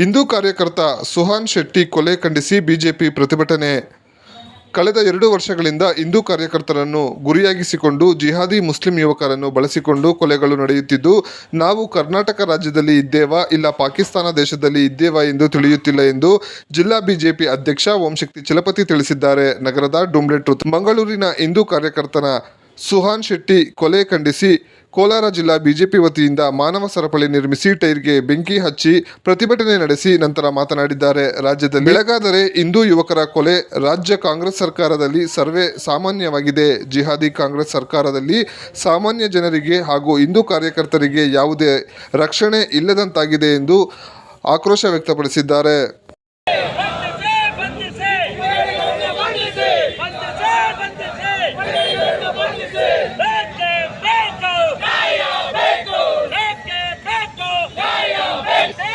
ಹಿಂದೂ ಕಾರ್ಯಕರ್ತ ಸುಹಾನ್ ಶೆಟ್ಟಿ ಕೊಲೆ ಖಂಡಿಸಿ ಬಿಜೆಪಿ ಪ್ರತಿಭಟನೆ. ಕಳೆದ ಎರಡು ವರ್ಷಗಳಿಂದ ಹಿಂದೂ ಕಾರ್ಯಕರ್ತರನ್ನು ಗುರಿಯಾಗಿಸಿಕೊಂಡು ಜಿಹಾದಿ ಮುಸ್ಲಿಂ ಯುವಕರನ್ನು ಬಳಸಿಕೊಂಡು ಕೊಲೆಗಳು ನಡೆಯುತ್ತಿದ್ದು, ನಾವು ಕರ್ನಾಟಕ ರಾಜ್ಯದಲ್ಲಿ ಇದ್ದೇವಾ ಇಲ್ಲ ಪಾಕಿಸ್ತಾನ ದೇಶದಲ್ಲಿ ಇದ್ದೇವಾ ಎಂದು ತಿಳಿಯುತ್ತಿಲ್ಲ ಎಂದು ಜಿಲ್ಲಾ ಬಿಜೆಪಿ ಅಧ್ಯಕ್ಷ ಓಂಶಕ್ತಿ ಚಲಪತಿ ತಿಳಿಸಿದ್ದಾರೆ. ನಗರದ ಡುಮ್ಲೆಟ್ ಮಂಗಳೂರಿನ ಹಿಂದೂ ಕಾರ್ಯಕರ್ತನ ಸುಹಾನ್ ಶೆಟ್ಟಿ ಕೊಲೆ ಖಂಡಿಸಿ ಕೋಲಾರ ಜಿಲ್ಲಾ ಬಿಜೆಪಿ ವತಿಯಿಂದ ಮಾನವ ಸರಪಳಿ ನಿರ್ಮಿಸಿ ಟೈರ್ಗೆ ಬೆಂಕಿ ಹಚ್ಚಿ ಪ್ರತಿಭಟನೆ ನಡೆಸಿ ನಂತರ ಮಾತನಾಡಿದ್ದಾರೆ. ರಾಜ್ಯದಲ್ಲಿ ಬೆಳಗಾದರೆ ಹಿಂದೂ ಯುವಕರ ಕೊಲೆ, ರಾಜ್ಯ ಕಾಂಗ್ರೆಸ್ ಸರ್ಕಾರದಲ್ಲಿ ಸರ್ವೇ ಸಾಮಾನ್ಯವಾಗಿದೆ. ಜಿಹಾದಿ ಕಾಂಗ್ರೆಸ್ ಸರ್ಕಾರದಲ್ಲಿ ಸಾಮಾನ್ಯ ಜನರಿಗೆ ಹಾಗೂ ಹಿಂದೂ ಕಾರ್ಯಕರ್ತರಿಗೆ ಯಾವುದೇ ರಕ್ಷಣೆ ಇಲ್ಲದಂತಾಗಿದೆ ಎಂದು ಆಕ್ರೋಶ ವ್ಯಕ್ತಪಡಿಸಿದ್ದಾರೆ ಬಂಧಿಸಿ ಬಂಧಿಸಿ ಬಂಧಿಸಿ ಬಂಧಿಸಿ ಬಂಧಿಸಿ ಬೇಕೇ ಬೇಕು ಬೇಕು ಬೇಕೇ ಬೇಕು ಬಂಧಿಸಿ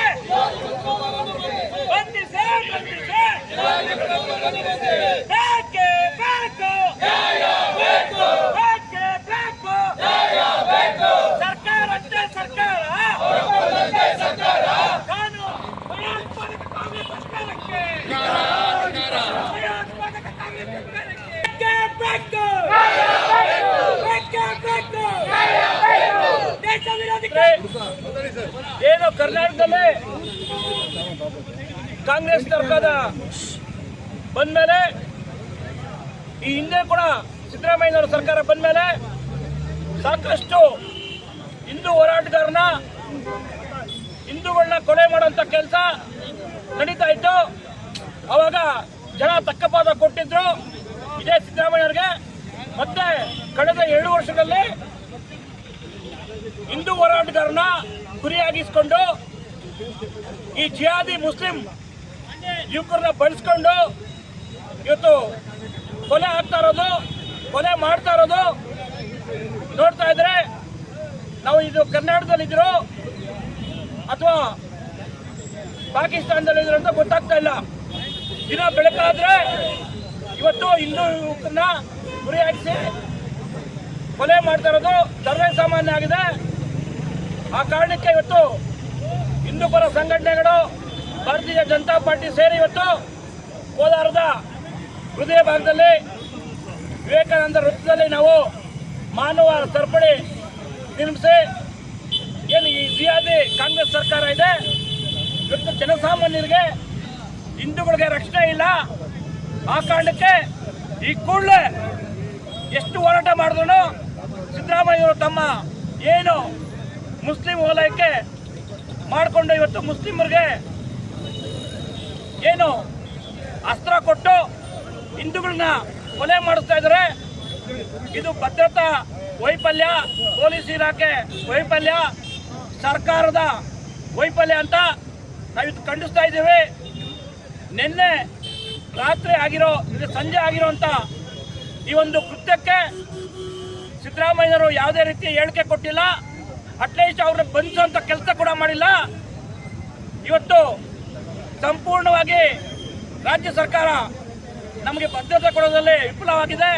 ಬಂಧಿಸಿ ಬಂಧಿಸಿ ಬೇಕೇ ಬೇಕು ಬೇಕೇ ಬೇಕು ಸರ್ಕಾರಕ್ಕೆ ಸರ್ಕಾರ ಕಾನೂನು ಭಯೋತ್ಪಾದಕ ಕಾಂಗ್ರೆಸ್ ಸರ್ಕಾರಕ್ಕೆ ಭಯೋತ್ಪಾದಕ ಕಾಂಗ್ರೆಸ್ ಸರ್ಕಾರಕ್ಕೆ ಬೇಕೇ ಬೇಕು ಬೇಕೇ ಬೇಕು ದೇಶ ವಿರೋಧಿ ಏನು ಕರ್ನಾಟಕದಲ್ಲಿ ಕಾಂಗ್ರೆಸ್ ಸರ್ಕಾರ ಬಂದ್ಮೇಲೆ ಈ ಹಿಂದೆ ಕೂಡ ಸಿದ್ದರಾಮಯ್ಯನವರ ಸರ್ಕಾರ ಬಂದ್ಮೇಲೆ ಸಾಕಷ್ಟು ಹಿಂದೂ ಹೋರಾಟಗಾರನ ಹಿಂದೂಗಳನ್ನ ಕೊಲೆ ಮಾಡುವಂತ ಕೆಲಸ ನಡೀತಾ ಇತ್ತು. ಅವಾಗ ಜನ ತಕ್ಕಪಾದ ಕೊಟ್ಟಿದ್ರು. ಇದೇ ಸಿದ್ದರಾಮಯ್ಯವ್ರಿಗೆ ಮತ್ತೆ ಕಳೆದ ಎರಡು ವರ್ಷದಲ್ಲಿ ಹಿಂದೂ ಹೋರಾಟಗಾರನ ಗುರಿಯಾಗಿಸ್ಕೊಂಡು ಈ ಜಿಹಾದಿ ಮುಸ್ಲಿಂ ಯುವಕರನ್ನ ಬಳಸ್ಕೊಂಡು ಇವತ್ತು ಕೊಲೆ ಆಗ್ತಾ ಇರೋದು, ಕೊಲೆ ಮಾಡ್ತಾ ಇರೋದು ನೋಡ್ತಾ ಇದ್ರೆ ನಾವು ಇದು ಕರ್ನಾಟಕದಲ್ಲಿದ್ರು ಅಥವಾ ಪಾಕಿಸ್ತಾನದಲ್ಲಿ ಇದ್ರು ಅಂತ ಗೊತ್ತಾಗ್ತಾ ಇಲ್ಲ. ದಿನ ಬೆಳಕಾದ್ರೆ ಇವತ್ತು ಹಿಂದೂ ಯುವಕರನ್ನ ಗುರಿಯಾಗಿಸಿ ಕೊಲೆ ಮಾಡ್ತಾ ಇರೋದು ಸರ್ವೇ ಸಾಮಾನ್ಯ ಆಗಿದೆ. ಆ ಕಾರಣಕ್ಕೆ ಇವತ್ತು ಹಿಂದೂ ಪರ ಸಂಘಟನೆಗಳು, ಭಾರತೀಯ ಜನತಾ ಪಾರ್ಟಿ ಸೇರಿ ಇವತ್ತು ಕೋಲಾರದ ಹೃದಯ ಭಾಗದಲ್ಲಿ ವಿವೇಕಾನಂದ ವೃತ್ತದಲ್ಲಿ ನಾವು ಮಾನವ ಸರಪಳಿ ನಿರ್ಮಿಸಿ, ಏನು ಈ ಜಿಯಾದಿ ಕಾಂಗ್ರೆಸ್ ಸರ್ಕಾರ ಇದೆ, ಇವತ್ತು ಜನಸಾಮಾನ್ಯರಿಗೆ ಹಿಂದೂಗಳಿಗೆ ರಕ್ಷಣೆ ಇಲ್ಲ. ಆ ಕಾರಣಕ್ಕೆ ಈ ಕೂಡಲೇ ಎಷ್ಟು ಹೋರಾಟ ಮಾಡಿದ್ರು ಸಿದ್ದರಾಮಯ್ಯವರು ತಮ್ಮ ಏನು ಮುಸ್ಲಿಂ ವಲಯಕ್ಕೆ ಮಾಡಿಕೊಂಡು ಇವತ್ತು ಮುಸ್ಲಿಮರಿಗೆ ಏನು ಅಸ್ತ್ರ ಕೊಟ್ಟು ಹಿಂದೂಗಳನ್ನ ಕೊಲೆ ಮಾಡಿಸ್ತಾ ಇದ್ದಾರೆ. ಇದು ಭದ್ರತಾ ವೈಫಲ್ಯ, ಪೊಲೀಸ್ ಇಲಾಖೆ ವೈಫಲ್ಯ, ಸರ್ಕಾರದ ವೈಫಲ್ಯ ಅಂತ ನಾವಿದು ಖಂಡಿಸ್ತಾ ಇದ್ದೀವಿ. ನಿನ್ನೆ ರಾತ್ರಿ ಆಗಿರೋ ಇದು ಸಂಜೆ ಆಗಿರೋಂಥ ಈ ಒಂದು ಕೃತ್ಯಕ್ಕೆ ಸಿದ್ದರಾಮಯ್ಯನವರು ಯಾವುದೇ ರೀತಿ ಹೇಳಿಕೆ ಕೊಟ್ಟಿಲ್ಲ. ಅಟ್ಲೀಸ್ಟ್ ಅವ್ರನ್ನ ಬಂಧಿಸುವಂಥ ಕೆಲಸ ಕೂಡ ಮಾಡಿಲ್ಲ. ಇವತ್ತು ಸಂಪೂರ್ಣವಾಗಿ ರಾಜ್ಯ ಸರ್ಕಾರ ನಮಗೆ ಭದ್ರತೆ ಕೊಡೋದ್ರಲ್ಲಿ ವಿಫಲವಾಗಿದೆ.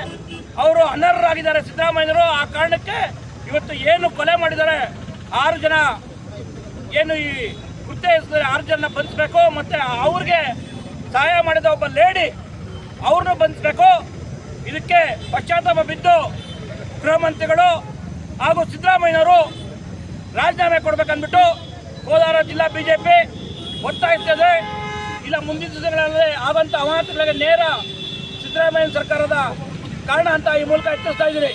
ಅವರು ಅನರ್ಹರಾಗಿದ್ದಾರೆ ಸಿದ್ದರಾಮಯ್ಯರು ಆ ಕಾರಣಕ್ಕೆ ಇವತ್ತು ಏನು ಕೊಲೆ ಮಾಡಿದ್ದಾರೆ, ಆರು ಜನ ಏನು ಈ ಕೃತ್ಯ ಆರು ಜನ ಬಂಧಿಸಬೇಕು ಮತ್ತೆ ಅವ್ರಿಗೆ ಸಹಾಯ ಮಾಡಿದ ಒಬ್ಬ ಲೇಡಿ ಅವ್ರನ್ನ ಬಂಧಿಸಬೇಕು ಇದಕ್ಕೆ ಪಶ್ಚಾತ್ತಾಪ ಬಿದ್ದು ಗೃಹ ಮಂತ್ರಿಗಳು ಹಾಗೂ ಸಿದ್ದರಾಮಯ್ಯನವರು ರಾಜೀನಾಮೆ ಕೊಡ್ಬೇಕಂದ್ಬಿಟ್ಟು ಕೋಲಾರ ಜಿಲ್ಲಾ ಬಿಜೆಪಿ ಒತ್ತಾಯಿಸ್ತದೆ ಇಲ್ಲ ಮುಂದಿನ ದಿನಗಳಲ್ಲಿ ಆಗುವಂಥ ಅವಾಂತರಗಳಿಗೆ ನೇರ ಸಿದ್ದರಾಮಯ್ಯ ಸರ್ಕಾರದ ಕಾರಣ ಅಂತ ಈ ಮೂಲಕ ಎಚ್ಚರಿಸ್ತಾ ಇದ್ದೀರಿ